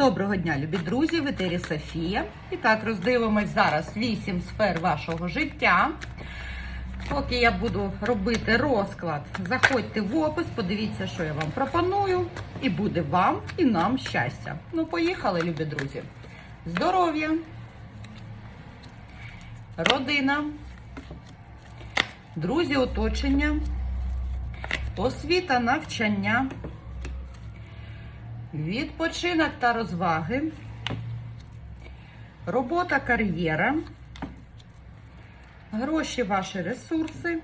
Доброго дня, любі друзі! В етері Софія. І так, роздивимось зараз 8 сфер вашого життя. Поки я буду робити розклад, заходьте в опис, подивіться, що я вам пропоную. І буде вам і нам щастя. Ну, поїхали, любі друзі. Здоров'я, родина, друзі, оточення, освіта, навчання. Відпочинок та розваги, робота, кар'єра, гроші, ваші ресурси,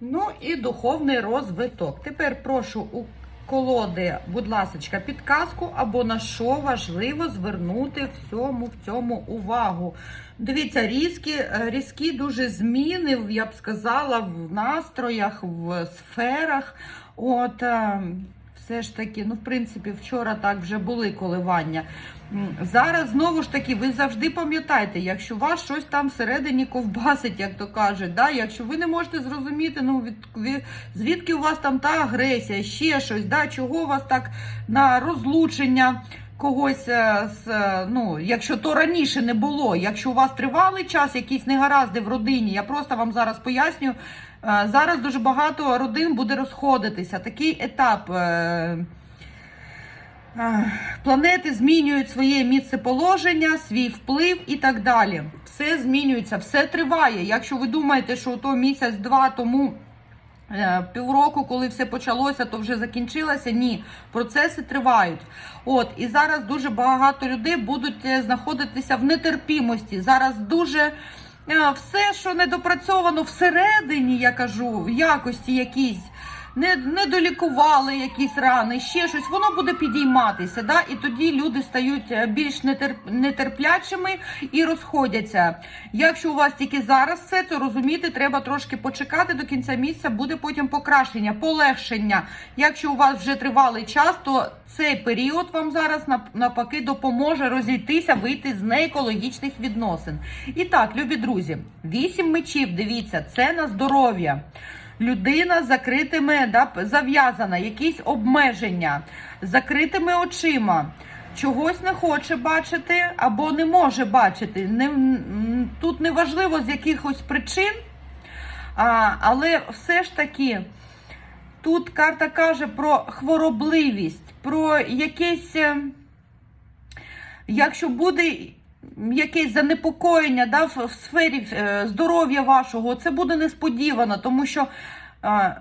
ну і духовний розвиток. Тепер прошу у колоди, будь ласка, підказку або на що важливо звернути всьому в цьому увагу. Дивіться, різкі, різкі дуже зміни, я б сказала, в настроях, в сферах. От. Все ж таки, ну, в принципі, вчора так вже були коливання. Зараз знову ж таки, ви завжди пам'ятаєте, якщо вас щось там всередині ковбасить, як то кажуть, да? якщо ви не можете зрозуміти, ну від, ви- звідки у вас там та агресія, ще щось, да? чого у вас так на розлучення когось, е, з, е, ну, якщо то раніше не було, якщо у вас тривалий час, якісь негаразди в родині, я просто вам зараз поясню. Е, Зараз дуже багато родин буде розходитися. Такий етап. е, е, Планети змінюють своє місцеположення, свій вплив і так далі. Все змінюється, все триває. Якщо ви думаєте, що то місяць-два тому. Півроку, коли все почалося, то вже закінчилося. Ні, процеси тривають. От і зараз дуже багато людей будуть знаходитися в нетерпімості. Зараз дуже все, що недопрацьовано всередині, я кажу, в якості якійсь. Не, не долікували якісь рани, ще щось, воно буде підійматися. Да? І тоді люди стають е, більш нетер, нетерплячими і розходяться. Якщо у вас тільки зараз все, то розуміти, треба трошки почекати до кінця місяця, буде потім покращення, полегшення. Якщо у вас вже тривалий час, то цей період вам зараз навпаки допоможе розійтися, вийти з неекологічних відносин. І так, любі друзі, вісім мечів, дивіться, це на здоров'я. Людина з закритими, да, зав'язана, якісь обмеження, закритими очима, чогось не хоче бачити або не може бачити. Не, тут не важливо з якихось причин, а, але все ж таки. Тут карта каже про хворобливість, про якесь, е, якщо буде якесь занепокоєння да, в, сфері е, здоров'я вашого, це буде несподівано, тому що е,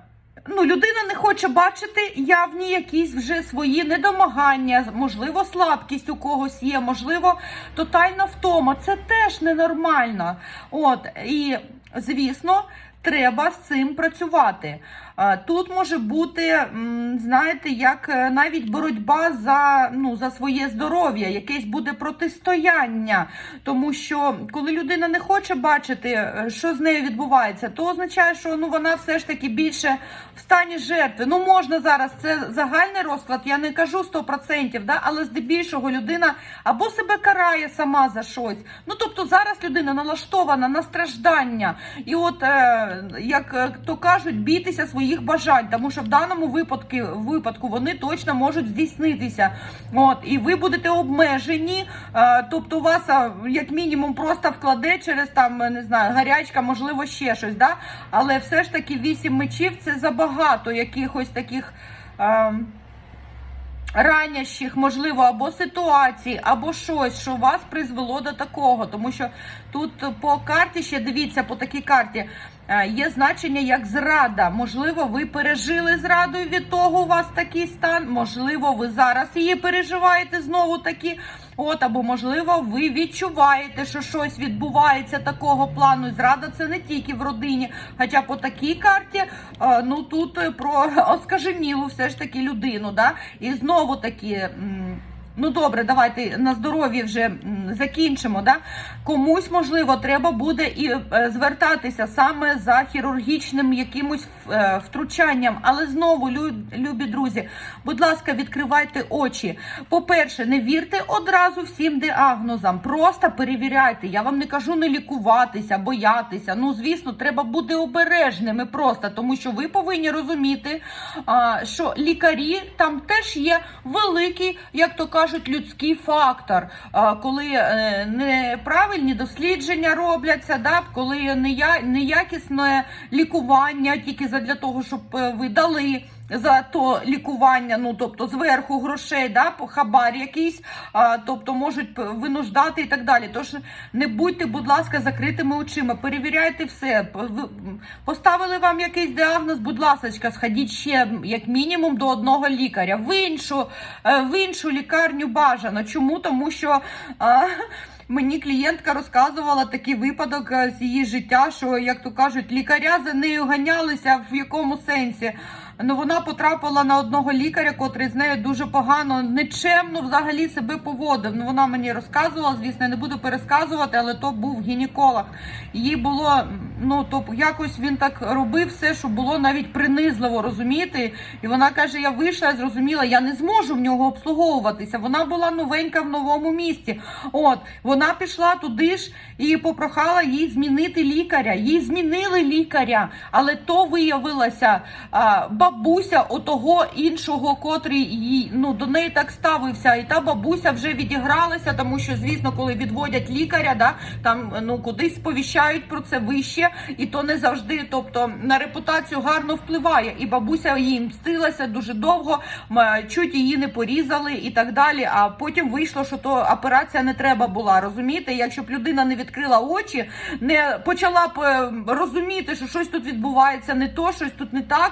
ну, людина не хоче бачити явні якісь вже свої недомагання, можливо, слабкість у когось є, можливо, тотальна втома. Це теж ненормально. От, і, звісно, треба з цим працювати. Тут може бути, знаєте, як е, навіть боротьба за, ну, за своє здоров'я, якесь буде протистояння. Тому що коли людина не хоче бачити, е, що з нею відбувається, то означає, що ну, вона все ж таки більше в стані жертви. Ну, можна зараз, це загальний розклад, я не кажу 100%, да, але здебільшого людина або себе карає сама за щось. Ну, тобто зараз людина налаштована на страждання. І от, е, як то кажуть, бійтеся своїх бажань, тому що в даному випадку, випадку вони точно можуть здійснитися. От, і ви будете обмежені, е, тобто у вас е, як мінімум просто вкладе через там, е, не знаю, гарячка, можливо, ще щось. Да? Але все ж таки вісім мечів це забагато якихось таких. Е, ранящих, можливо, або ситуацій, або щось, що вас призвело до такого. Тому що тут по карті ще дивіться, по такій карті е, є значення як зрада. Можливо, ви пережили зраду і від того у вас такий стан. Можливо, ви зараз її переживаєте знову таки. От, або можливо, ви відчуваєте, що щось відбувається такого плану. Зрада це не тільки в родині. Хоча по такій карті, е, ну тут е, про оскаженілу все ж таки людину. Да? І знову таки. Ну добре, давайте на здоров'ї вже закінчимо. Да? Комусь, можливо, треба буде і е, звертатися саме за хірургічним якимось е, втручанням. Але знову, любі друзі, будь ласка, відкривайте очі. По-перше, не вірте одразу всім діагнозам. Просто перевіряйте. Я вам не кажу не лікуватися, боятися. Ну, звісно, треба бути обережними просто, тому що ви повинні розуміти, що лікарі там теж є великий, як то кажуть, кажуть, людський фактор, коли е, неправильні дослідження робляться, да, коли нея- неякісне лікування тільки задля того, щоб е, ви дали за то лікування, ну тобто зверху грошей, да, хабар якийсь, а, тобто можуть винуждати і так далі. Тож не будьте, будь ласка, закритими очима, перевіряйте все. Поставили вам якийсь діагноз, будь ласка, сходіть ще як мінімум до одного лікаря. В іншу, е, в іншу лікарню бажано. Чому? Тому що. А, Мені клієнтка розказувала такий випадок е, з її життя, що, як то кажуть, лікаря за нею ганялися в якому сенсі. Ну, вона потрапила на одного лікаря, котрий з нею дуже погано, нечемно взагалі себе поводив. Ну, вона мені розказувала, звісно, не буду пересказувати, але то був гінеколог. Їй було, ну, то якось він так робив все, що було навіть принизливо, розумієте? І вона каже: я вийшла, зрозуміла, я не зможу в нього обслуговуватися. Вона була новенька в новому місті. От, вона пішла туди ж і попрохала їй змінити лікаря. Їй змінили лікаря, але то виявилася а, бабуся отого іншого, котрий їй ну до неї так ставився. І та бабуся вже відігралася, тому що, звісно, коли відводять лікаря, да там ну кудись сповіщають про це вище, і то не завжди, тобто на репутацію гарно впливає. І бабуся їй мстилася дуже довго, чуть її не порізали і так далі. А потім вийшло, що то операція не треба була. Розумієте, якщо б людина не відкрила очі, не почала б е, розуміти, що щось тут відбувається, не то, щось тут не так.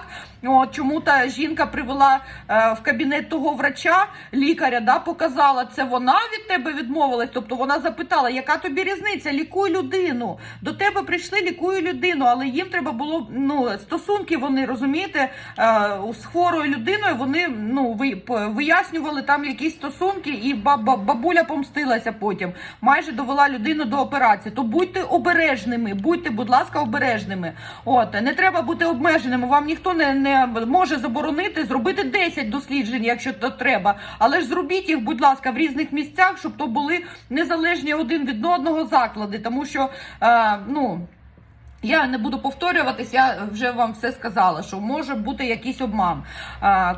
Чому та жінка привела е, в кабінет того врача, лікаря, да, показала це вона від тебе відмовилась. Тобто вона запитала, яка тобі різниця? Лікуй людину. До тебе прийшли, лікуй людину, але їм треба було ну стосунки. Вони розумієте, е, з хворою людиною вони ну вияснювали там якісь стосунки, і баба бабуля помстилася потім. Майже довела людину до операції. То будьте обережними, будьте, будь ласка, обережними. От не треба бути обмеженими. Вам ніхто не, не може заборонити зробити 10 досліджень, якщо то треба. Але ж зробіть їх, будь ласка, в різних місцях, щоб то були незалежні один від одного заклади, тому що е, ну. Я не буду повторюватись, я вже вам все сказала, що може бути якийсь обман.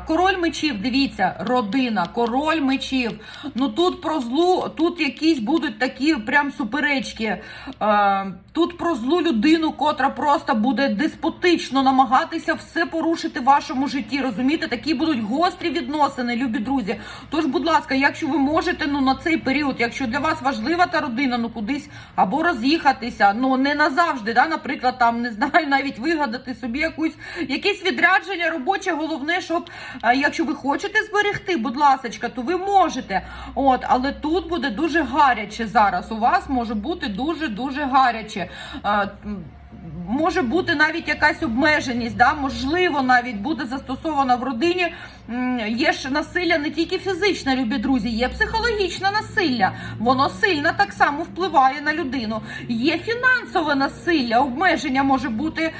Король мечів, дивіться, родина, король мечів. Ну тут про злу, тут якісь будуть такі прям суперечки. Тут про злу людину, котра просто буде деспотично намагатися все порушити в вашому житті. Розумієте, такі будуть гострі відносини, любі друзі. Тож, будь ласка, якщо ви можете, ну на цей період, якщо для вас важлива та родина, ну кудись або роз'їхатися, ну не назавжди, да, наприклад, там не знаю, навіть вигадати собі якусь якесь відрядження робоче. Головне, щоб якщо ви хочете зберегти, будь ласка, то ви можете. От, але тут буде дуже гаряче зараз. У вас може бути дуже дуже гаряче. Може бути навіть якась обмеженість, да? можливо, навіть буде застосована в родині. Є ж насилля не тільки фізичне, любі друзі, є психологічне насилля. Воно сильно так само впливає на людину. Є фінансове насилля, обмеження може бути.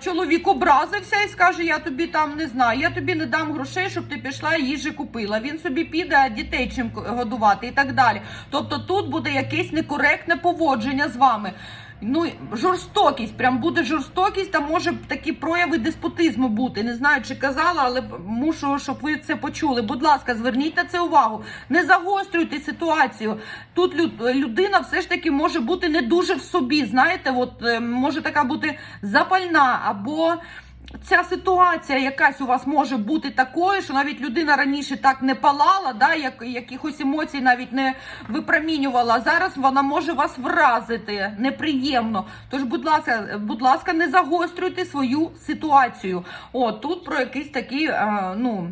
Чоловік образився і скаже: Я тобі там не знаю, я тобі не дам грошей, щоб ти пішла і їжі купила. Він собі піде дітей чим годувати і так далі. Тобто тут буде якесь некоректне поводження з вами. Ну, жорстокість, прям буде жорстокість, та може такі прояви деспотизму бути. Не знаю, чи казала, але мушу, щоб ви це почули. Будь ласка, зверніть на це увагу. Не загострюйте ситуацію. Тут люд- людина все ж таки може бути не дуже в собі. Знаєте, от е, може така бути запальна або. Ця ситуація якась у вас може бути такою, що навіть людина раніше так не палала, да, як, якихось емоцій навіть не випромінювала. Зараз вона може вас вразити неприємно. Тож, будь ласка, будь ласка, не загострюйте свою ситуацію. О, тут про якийсь такий, е, ну,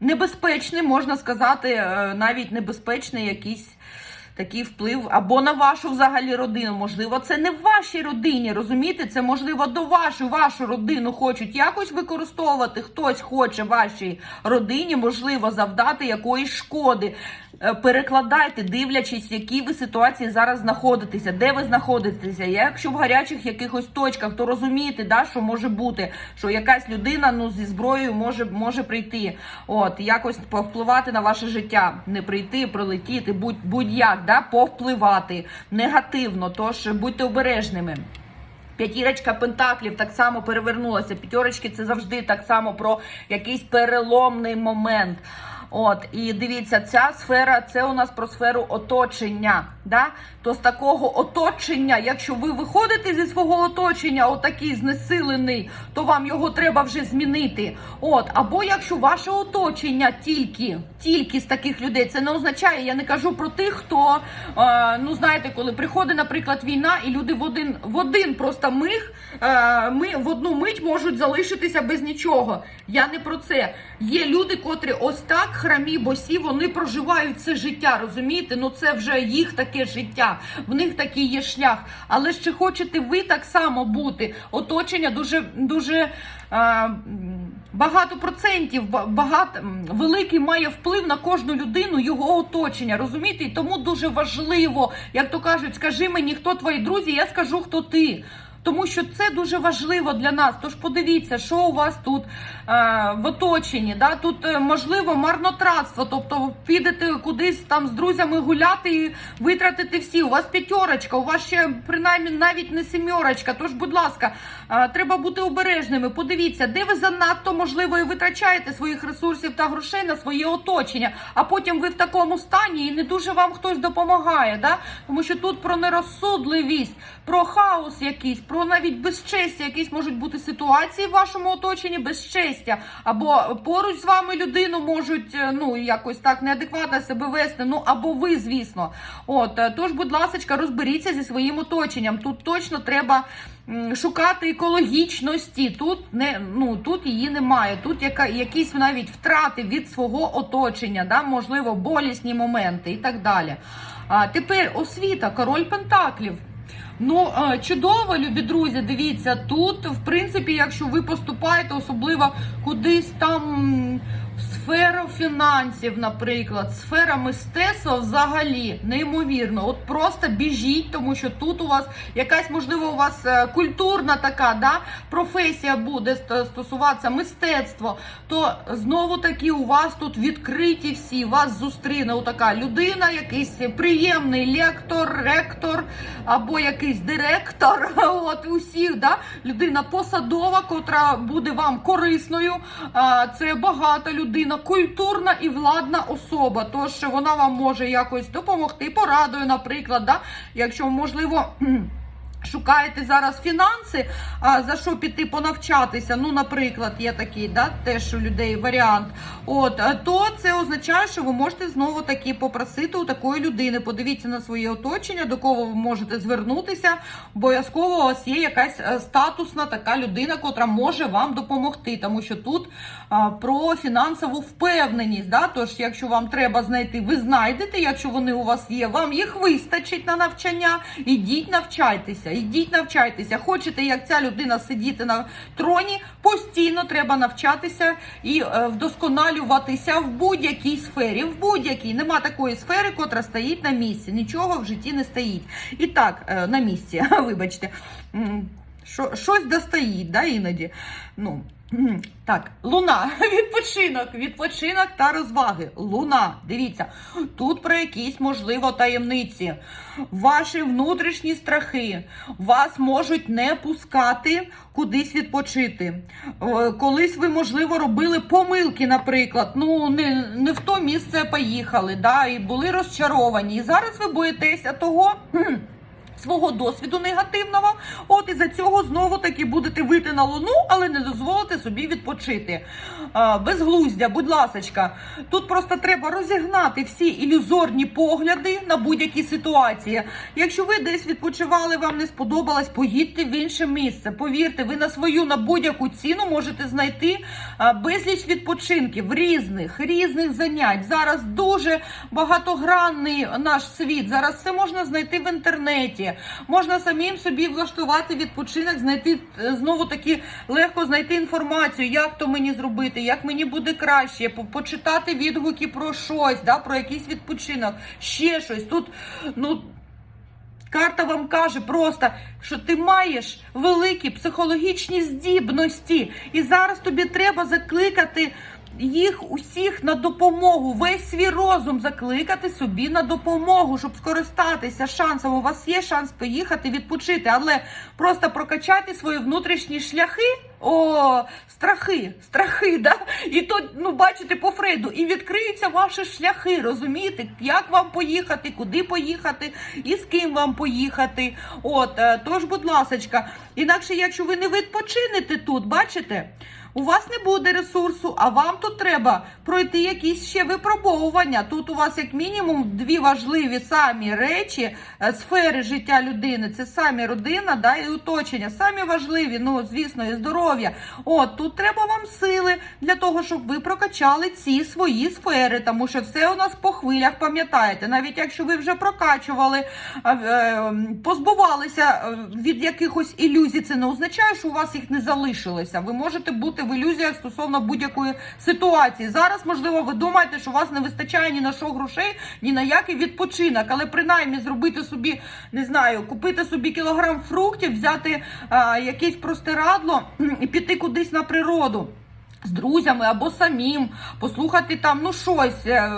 небезпечний, можна сказати, е, навіть небезпечний якийсь. Такий вплив або на вашу взагалі родину. Можливо, це не в вашій родині, розумієте? Це можливо до вашої, вашу родину хочуть якось використовувати. Хтось хоче вашій родині, можливо, завдати якоїсь шкоди. Е, Перекладайте, дивлячись, в якій ви ситуації зараз знаходитеся, де ви знаходитеся. Якщо в гарячих якихось точках, то розумієте, да, що може бути, що якась людина ну зі зброєю може, може прийти. От якось повпливати на ваше життя, не прийти, прилетіти, будь будь-як, да, повпливати негативно. Тож будьте обережними. П'ятірочка пентаклів так само перевернулася. П'ятерочки це завжди так само про якийсь переломний момент. От, і дивіться, ця сфера це у нас про сферу оточення. Да? То з такого оточення, якщо ви виходите зі свого оточення, отакий знесилений, то вам його треба вже змінити. От, або якщо ваше оточення тільки, з таких людей, це не означає, я не кажу про тих, хто е, ну знаєте, коли приходить, наприклад, війна, і люди в один в один просто миг, е, ми в одну мить можуть залишитися без нічого. Я не про це. Є люди, котрі ось так храмі, босі, вони проживають це життя. Розумієте? Ну це вже їх таке життя, в них такий є шлях. Але ж чи хочете ви так само бути? Оточення дуже дуже. Е, м, Багато процентів, ба- багато великий має вплив на кожну людину, його оточення. Розумієте? І тому дуже важливо, як то кажуть, скажи мені, хто твої друзі, я скажу, хто ти. Тому що це дуже важливо для нас. Тож подивіться, що у вас тут е, в оточенні. Да? Тут е, можливо марнотратство, тобто підете кудись там з друзями гуляти і витратити всі. У вас п'ятерочка, у вас ще принаймні навіть не сімерочка. Тож, будь ласка, е, треба бути обережними. Подивіться, де ви занадто можливо і витрачаєте своїх ресурсів та грошей на своє оточення, а потім ви в такому стані і не дуже вам хтось допомагає. Да? Тому що тут про нерозсудливість, про хаос якийсь, про навіть безчестя, якісь можуть бути ситуації в вашому оточенні безчестя, або поруч з вами людину можуть е, ну якось так неадекватно себе вести. Ну або ви, звісно. От е, тож, будь ласка, розберіться зі своїм оточенням. Тут точно треба. Шукати екологічності тут не ну тут її немає. Тут яка якісь навіть втрати від свого оточення, да можливо, болісні моменти і так далі. А тепер освіта, король пентаклів. Ну, е, чудово, любі друзі, дивіться, тут, в принципі, якщо ви поступаєте, особливо кудись там сферу фінансів, наприклад, сфера мистецтва взагалі неймовірно. От просто біжіть, тому що тут у вас якась, можливо, у вас е, культурна така да, професія буде стосуватися мистецтва, то знову таки у вас тут відкриті всі, вас зустріне така людина, якийсь приємний лектор, ректор або якийсь директор. От усіх, да? людина посадова, котра буде вам корисною. Це багата людина, культурна і владна особа. Тож вона вам може якось допомогти, порадою, наприклад, да? якщо можливо. Шукаєте зараз фінанси, а за що піти понавчатися? Ну, наприклад, є такий, да, теж у людей варіант. От е, то це означає, що ви можете знову таки попросити у такої людини. Подивіться на своє оточення, до кого ви можете звернутися. Обов'язково у вас є якась е, статусна така людина, котра може вам допомогти, тому що тут а, про фінансову впевненість. Да? Тож, якщо вам треба знайти, ви знайдете. Якщо вони у вас є, вам їх вистачить на навчання. Ідіть навчайтеся, ідіть навчайтеся. Хочете, як ця людина сидіти на троні, постійно треба навчатися і е, вдосконалюватися в будь-якій сфері. В будь-якій нема такої сфери, котра стоїть на місці. Нічого в житті не стоїть. І так, е, на місці, вибачте. Що, щось достоїть, да, іноді. Ну. Так, луна, відпочинок, відпочинок та розваги. Луна, дивіться, тут про якісь, можливо, таємниці. Ваші внутрішні страхи вас можуть не пускати кудись відпочити. Колись ви, можливо, робили помилки, наприклад. Ну, не, не в то місце поїхали, да, і були розчаровані. І зараз ви боїтеся того. Свого досвіду негативного, от і за цього знову таки будете вийти на луну, але не дозволите собі відпочити. Безглуздя, будь ласочка. Тут просто треба розігнати всі ілюзорні погляди на будь-які ситуації. Якщо ви десь відпочивали, вам не сподобалось, поїдьте в інше місце. Повірте, ви на свою на будь-яку ціну можете знайти безліч відпочинків різних, різних занять. Зараз дуже багатогранний наш світ. Зараз все можна знайти в інтернеті. Можна самим собі влаштувати відпочинок, знайти е, знову таки легко знайти інформацію, як то мені зробити, як мені буде краще, почитати відгуки про щось, да, про якийсь відпочинок, ще щось. Тут ну. Карта вам каже просто, що ти маєш великі психологічні здібності, і зараз тобі треба закликати їх усіх на допомогу, весь свій розум закликати собі на допомогу, щоб скористатися шансом. У вас є шанс поїхати відпочити, але просто прокачати свої внутрішні шляхи. О, страхи, страхи, да? І то, ну, бачите, по Фрейду, і відкриються ваші шляхи, розумієте, як вам поїхати, куди поїхати, і з ким вам поїхати. От, е, тож, будь ласочка, інакше, якщо ви не відпочинете тут, бачите, у вас не буде ресурсу, а вам тут треба пройти якісь ще випробовування. Тут у вас, як мінімум, дві важливі самі речі, е, сфери життя людини. Це самі родина, да, і оточення. Самі важливі, ну звісно, і здоров'я. От тут треба вам сили для того, щоб ви прокачали ці свої сфери, тому що все у нас по хвилях, пам'ятаєте. Навіть якщо ви вже прокачували, е, е, позбувалися е, від якихось ілюзій, це не означає, що у вас їх не залишилося. Ви можете бути в ілюзіях стосовно будь-якої ситуації. Зараз, можливо, ви думаєте, що у вас не вистачає ні на що грошей, ні на який відпочинок, але принаймні зробити собі, не знаю, купити собі кілограм фруктів, взяти а, якесь простирадло піти кудись на природу. З друзями або самим послухати там ну щось, е,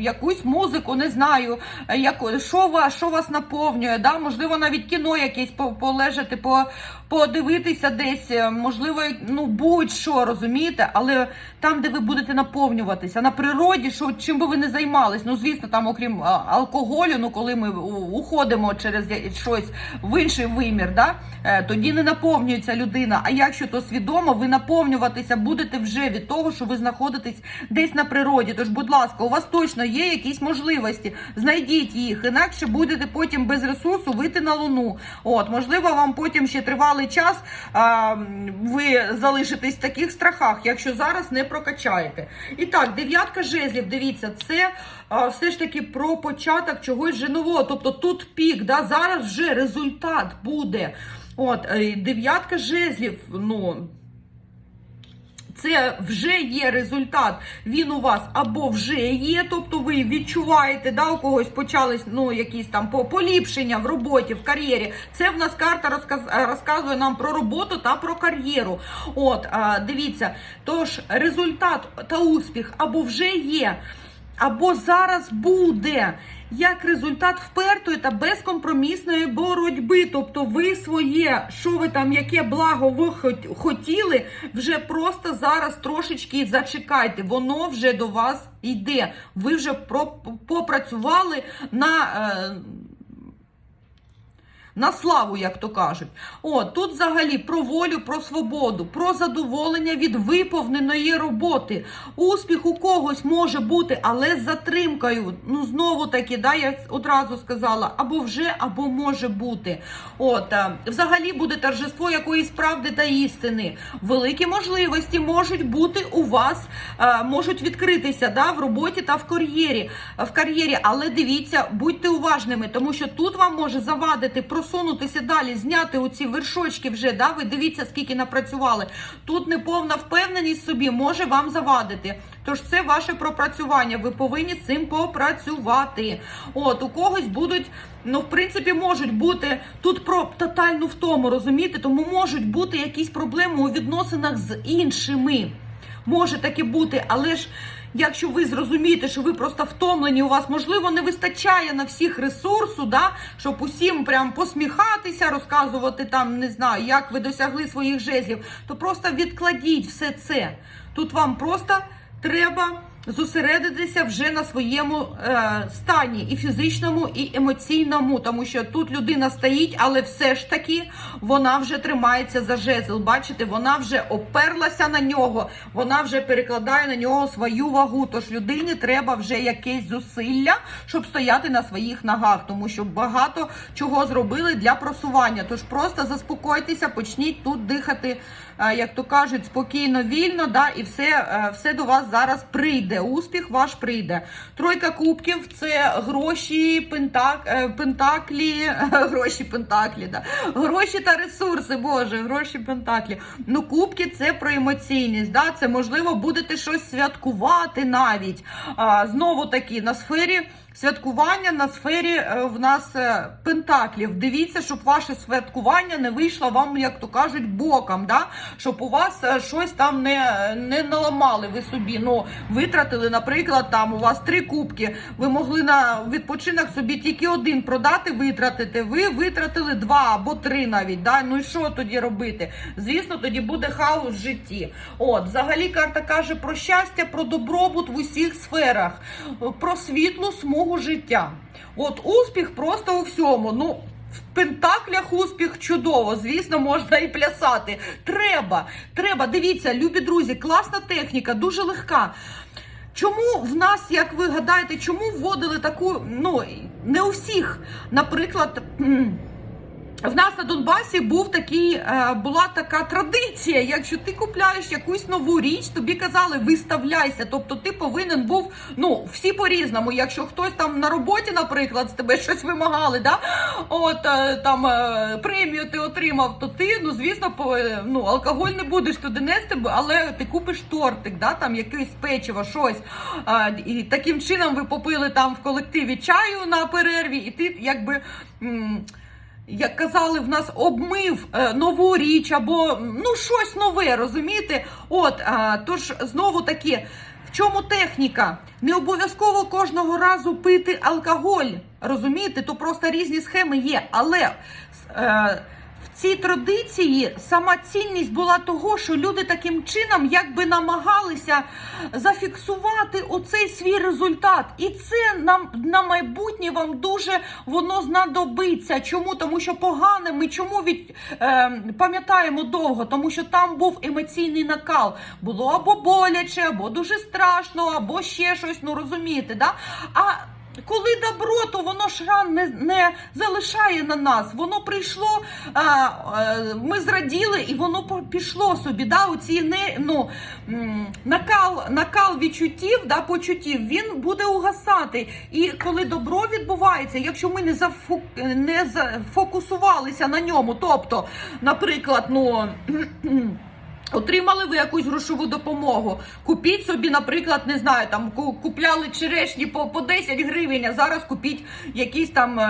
якусь музику, не знаю, е, як, що, вас, що вас наповнює, да? можливо, навіть кіно якесь по- полежати, по, подивитися десь, е, можливо, ну будь-що, розумієте, але там, де ви будете наповнюватися, на природі, що чим би ви не займались, ну звісно, там, окрім алкоголю, ну коли ми уходимо через щось в інший вимір, да? тоді не наповнюється людина. А якщо то свідомо, ви наповнюватися будете вже від того, що ви знаходитесь десь на природі. Тож, будь ласка, у вас точно є якісь можливості. Знайдіть їх, інакше будете потім без ресурсу вийти на луну. От, можливо, вам потім ще тривалий час а, ви залишитесь в таких страхах, якщо зараз не прокачаєте. І так, дев'ятка жезлів, дивіться, це а, все ж таки про початок чогось вже нового. Тобто тут пік, да, зараз вже результат буде. От, е, дев'ятка жезлів, ну. Це вже є результат. Він у вас або вже є, тобто ви відчуваєте, да, у когось почались ну, якісь там поліпшення в роботі, в кар'єрі. Це в нас карта розказ, розказує нам про роботу та про кар'єру. От, дивіться, тож результат та успіх або вже є, або зараз буде. Як результат впертої та безкомпромісної боротьби, тобто ви своє, що ви там, яке благо ви хотіли, вже просто зараз трошечки зачекайте, воно вже до вас йде. Ви вже попрацювали на. Е, на славу, як то кажуть. О, тут взагалі про волю, про свободу, про задоволення від виповненої роботи. Успіх у когось може бути, але з затримкою. Ну, знову таки, да, я одразу сказала, або вже, або може бути. От, е, взагалі буде торжество якоїсь правди та істини. Великі можливості можуть бути у вас, е, можуть відкритися да, в роботі та в кар'єрі. В кар'єрі, але дивіться, будьте уважними, тому що тут вам може завадити просунутися далі, зняти оці вершочки вже. Да, ви дивіться, скільки напрацювали. Тут неповна впевненість собі може вам завадити. Тож це ваше пропрацювання. Ви повинні цим попрацювати. От у когось будуть. Ну, в принципі, можуть бути тут про тотальну втому, розумієте? Тому можуть бути якісь проблеми у відносинах з іншими. Може таке бути, але ж якщо ви зрозумієте, що ви просто втомлені, у вас можливо не вистачає на всіх ресурсу, да, щоб усім прям посміхатися, розказувати там, не знаю, як ви досягли своїх жезлів, то просто відкладіть все це. Тут вам просто треба зосередитися вже на своєму е, стані і фізичному, і емоційному, тому що тут людина стоїть, але все ж таки вона вже тримається за жезл. Бачите, вона вже оперлася на нього, вона вже перекладає на нього свою вагу. Тож людині треба вже якесь зусилля, щоб стояти на своїх ногах, тому що багато чого зробили для просування. Тож просто заспокойтеся, почніть тут дихати, як то кажуть, спокійно, вільно, да, і все, е, все до вас зараз прийде. Успіх ваш прийде. Тройка кубків це гроші, пентак, е, пентаклі, гроші, пентаклі, да. гроші та ресурси, Боже, гроші, пентаклі. Ну, кубки це про емоційність. Да? Це можливо будете щось святкувати навіть. А, знову таки на сфері святкування на сфері е, в нас е, пентаклів. Дивіться, щоб ваше святкування не вийшло вам, як то кажуть, боком, да? щоб у вас е, щось там не, не наламали ви собі. Ну, витратили, наприклад, там у вас три кубки. Ви могли на відпочинок собі тільки один продати, витратити. Ви витратили два або три навіть. Да? Ну і що тоді робити? Звісно, тоді буде хаос в житті. От, взагалі, карта каже про щастя, про добробут в усіх сферах, про світлу смугу життя. От успіх просто у всьому. Ну, в пентаклях успіх чудово, звісно, можна і плясати. Треба, треба. Дивіться, любі друзі, класна техніка, дуже легка. Чому в нас, як ви гадаєте, чому вводили таку, ну не у всіх, наприклад. В нас на Донбасі був такий, е, була така традиція. Якщо ти купляєш якусь нову річ, тобі казали виставляйся. Тобто ти повинен був, ну всі по-різному. Якщо хтось там на роботі, наприклад, з тебе щось вимагали, да? от е, там е, премію ти отримав, то ти, ну звісно, ну, алкоголь не будеш туди нести, але ти купиш тортик, да? там якесь печиво, щось. І таким чином ви попили там в колективі чаю на перерві, і ти якби. Як казали, в нас обмив е, нову річ або ну щось нове, розумієте? От а, тож знову таки, в чому техніка? Не обов'язково кожного разу пити алкоголь, розумієте? То просто різні схеми є. Але е, цій традиції сама цінність була того, що люди таким чином якби намагалися зафіксувати оцей свій результат. І це нам на майбутнє вам дуже воно знадобиться. Чому? Тому що погане ми чому від е, пам'ятаємо довго, тому що там був емоційний накал. Було або боляче, або дуже страшно, або ще щось. Ну розумієте, да? А коли добро, то воно ж ран не, не залишає на нас. Воно прийшло, а, е, ми зраділи, і воно пішло собі. Да, оці не, ну, накал, накал відчуттів, да, почуттів, він буде угасати. І коли добро відбувається, якщо ми не, зафу, не зафокусувалися на ньому, тобто, наприклад, ну. Отримали ви якусь грошову допомогу. Купіть собі, наприклад, не знаю, там ку- купляли черешні по, по 10 гривень, а зараз купіть якісь там.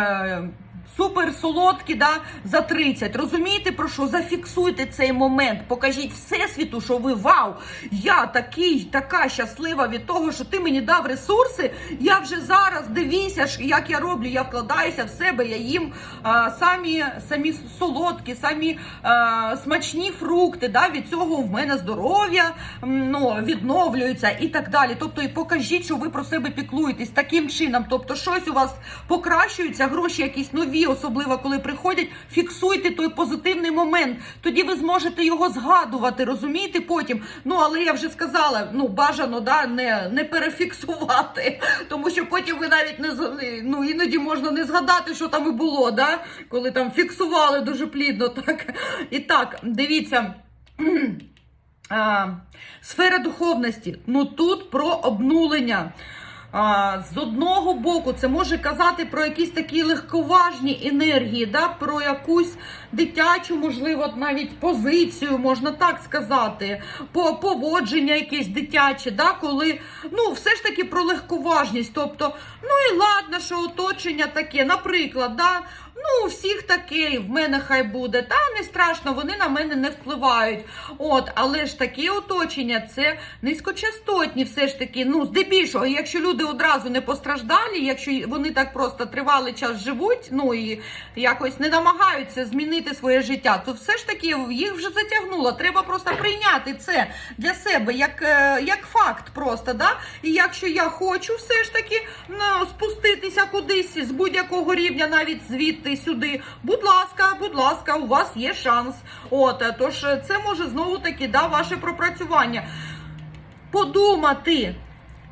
Супер солодкі, да, за 30. Розумієте про що? Зафіксуйте цей момент. Покажіть всесвіту, що ви вау! Я такий, така щаслива від того, що ти мені дав ресурси. Я вже зараз дивіться, як я роблю. Я вкладаюся в себе, я їм а, самі, самі солодкі, самі а, смачні фрукти. Да, від цього в мене здоров'я ну, відновлюється і так далі. Тобто, і покажіть, що ви про себе піклуєтесь таким чином. Тобто, щось у вас покращується, гроші якісь нові, особливо коли приходять. Фіксуйте той позитивний момент. Тоді ви зможете його згадувати, розумієте потім. Ну але я вже сказала, ну бажано да не, не перефіксувати, тому що потім ви навіть не ну іноді можна не згадати, що там і було, да? коли там фіксували дуже плідно. Так і так, дивіться. А, сфера духовності. Ну тут про обнулення. А, з одного боку, це може казати про якісь такі легковажні енергії, да, про якусь дитячу, можливо, навіть позицію, можна так сказати, по поводження якесь дитяче, да, коли ну, все ж таки про легковажність. Тобто, ну і ладно, що оточення таке, наприклад, да, ну, у всіх таке, в мене хай буде, та не страшно, вони на мене не впливають. От, але ж таке оточення це низькочастотні, все ж таки. Ну, здебільшого, якщо люди одразу не постраждалі, якщо вони так просто тривалий час живуть, ну і якось не намагаються змінити своє життя, то все ж таки їх вже затягнуло. Треба просто прийняти це для себе як, е, як факт, просто да. І якщо я хочу все ж таки ну, спуститися кудись з будь-якого рівня, навіть звідти сюди, будь ласка, будь ласка, у вас є шанс. От е, тож е, це може знову таки да, ваше пропрацювання. Подумати.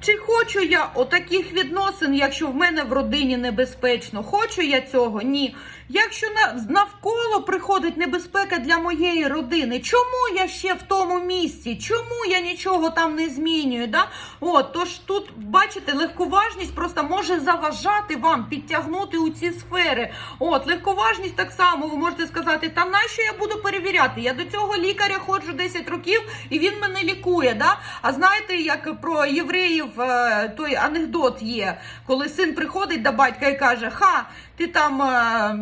Чи хочу я отаких відносин, якщо в мене в родині небезпечно? Хочу я цього? Ні. Якщо навколо приходить небезпека для моєї родини, чому я ще в тому місці? Чому я нічого там не змінюю? Да? От, тож тут, бачите, легковажність просто може заважати вам підтягнути у ці сфери. От, легковажність так само, ви можете сказати, та нащо я буду перевіряти? Я до цього лікаря ходжу 10 років і він мене лікує. Да? А знаєте, як про євреїв той анекдот є, коли син приходить до батька і каже: Ха, ти там е,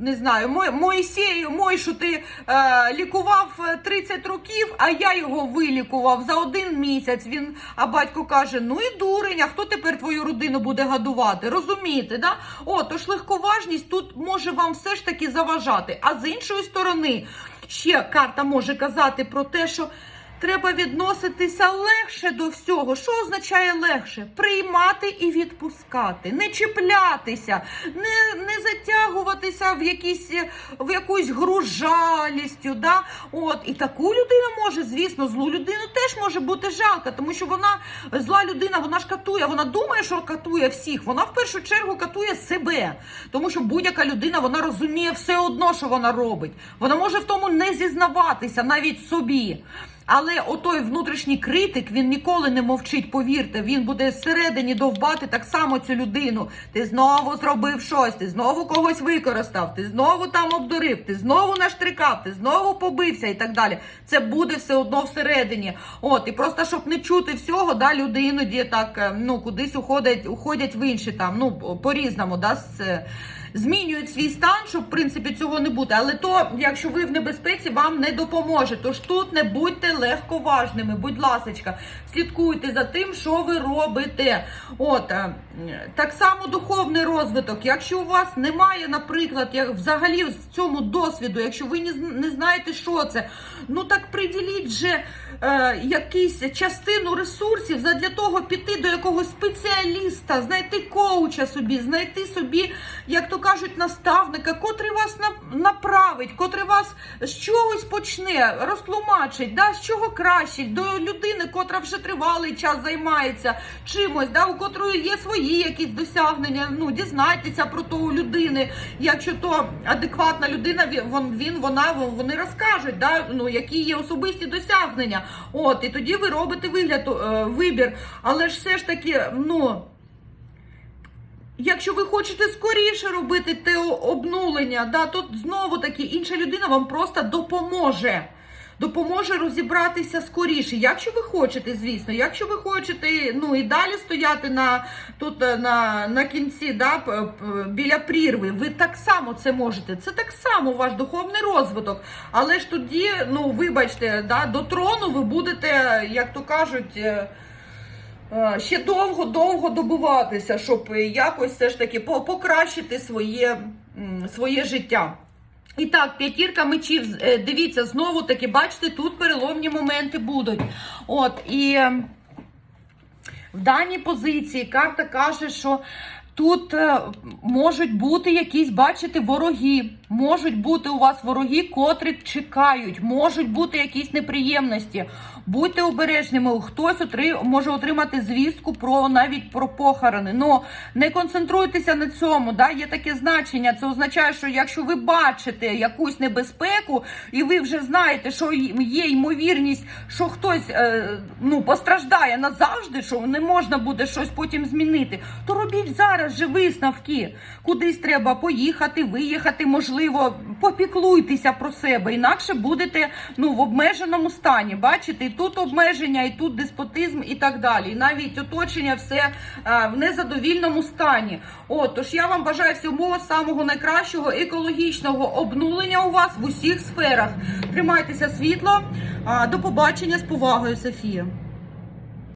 не знаю, Моїсею, Мойшу, ти е, лікував е, 30 років, а я його вилікував за один місяць. Він, а батько каже: Ну і дурень, а хто тепер твою родину буде годувати? Розумієте, да? О, тож легковажність тут може вам все ж таки заважати. А з іншої сторони, ще карта може казати про те, що. Треба відноситися легше до всього. Що означає легше? Приймати і відпускати, не чіплятися, не, не затягуватися в якісь в якусь гру жалістю. Да? От і таку людину може, звісно, злу людину теж може бути жалко, тому що вона зла людина, вона ж катує. Вона думає, що катує всіх. Вона в першу чергу катує себе, тому що будь-яка людина вона розуміє все одно, що вона робить. Вона може в тому не зізнаватися навіть собі. Але отой внутрішній критик він ніколи не мовчить. Повірте, він буде зсередині довбати так само цю людину. Ти знову зробив щось, ти знову когось використав, ти знову там обдурив, ти знову наштрикав, ти знову побився і так далі. Це буде все одно всередині. От і просто щоб не чути всього, да, люди іноді так е, ну кудись уходять, уходять в інші там. Ну по різному, да, з- змінюють свій стан, щоб в принципі цього не бути. Але то, якщо ви в небезпеці, вам не допоможе. Тож тут не будьте легковажними, будь ласочка, слідкуйте за тим, що ви робите. От е, так само духовний розвиток. Якщо у вас немає, наприклад, як взагалі в цьому досвіду, якщо ви не знаєте, що це, ну так приділіть же е, якусь частину ресурсів задля того піти до якогось спеціаліста, знайти коуча собі, знайти собі, як то кажуть, наставника, котрий вас на- направить, котрий вас з чогось почне, розтлумачить, да, з чого краще, до людини, котра вже тривалий час займається чимось, да, у котрої є свої якісь досягнення. Ну, дізнайтеся про того людини. Якщо то адекватна людина, він вона вони розкажуть, да, ну, які є особисті досягнення. От, і тоді ви робите вигляд, е, вибір. Але ж все ж таки, ну. Якщо ви хочете скоріше робити те обнулення, да, то знову таки інша людина вам просто допоможе. Допоможе розібратися скоріше. Якщо ви хочете, звісно, якщо ви хочете ну і далі стояти на тут е, на, на кінці, да, біля прірви, ви так само це можете. Це так само ваш духовний розвиток. Але ж тоді, ну вибачте, да, до трону ви будете, як то кажуть. е, Е, ще довго-довго добиватися, щоб якось все ж таки покращити своє, своє життя. І так, п'ятірка мечів, е, дивіться, знову таки, бачите, тут переломні моменти будуть. От, і е, в даній позиції карта каже, що тут е, можуть бути якісь, бачите, вороги. Можуть бути у вас вороги, котрі чекають, можуть бути якісь неприємності. Будьте обережними, хтось отри... може отримати звістку про навіть про похорони. Ну не концентруйтеся на цьому. Да? Є таке значення. Це означає, що якщо ви бачите якусь небезпеку, і ви вже знаєте, що є ймовірність, що хтось е, ну, постраждає назавжди, що не можна буде щось потім змінити, то робіть зараз же висновки. Кудись треба поїхати, виїхати, можливо, попіклуйтеся про себе, інакше будете ну, в обмеженому стані. Бачите, тут обмеження, і тут деспотизм, і так далі. І навіть оточення все е, в незадовільному стані. От, тож я вам бажаю всього самого найкращого екологічного обнулення у вас в усіх сферах. Тримайтеся світло. До побачення з повагою, Софія.